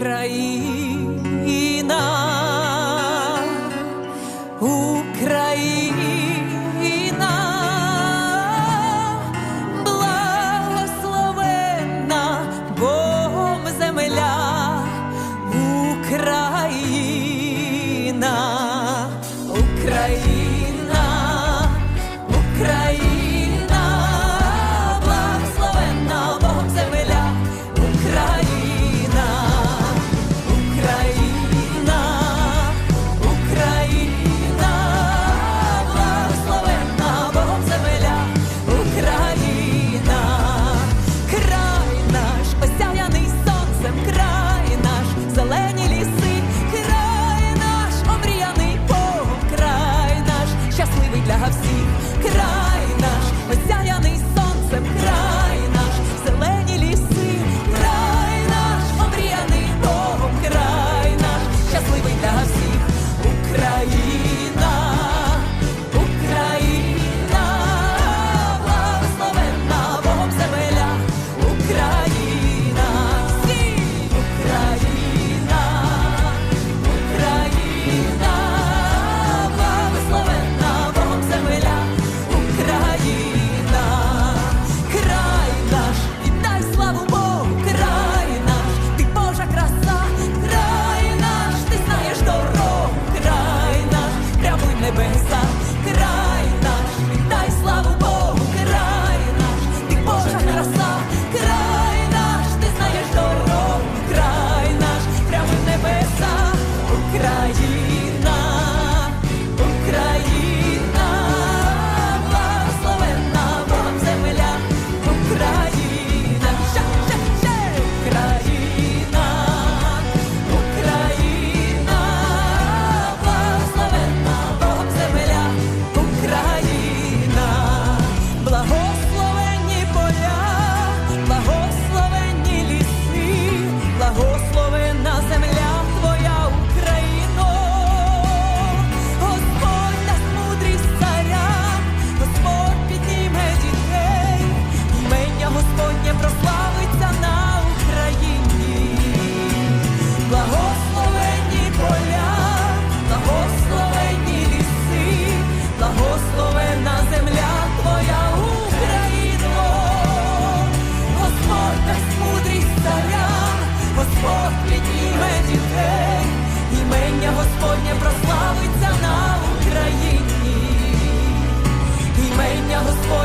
Україна, Україна, ім'я Господнє прославиться на Україні, імення Господнє.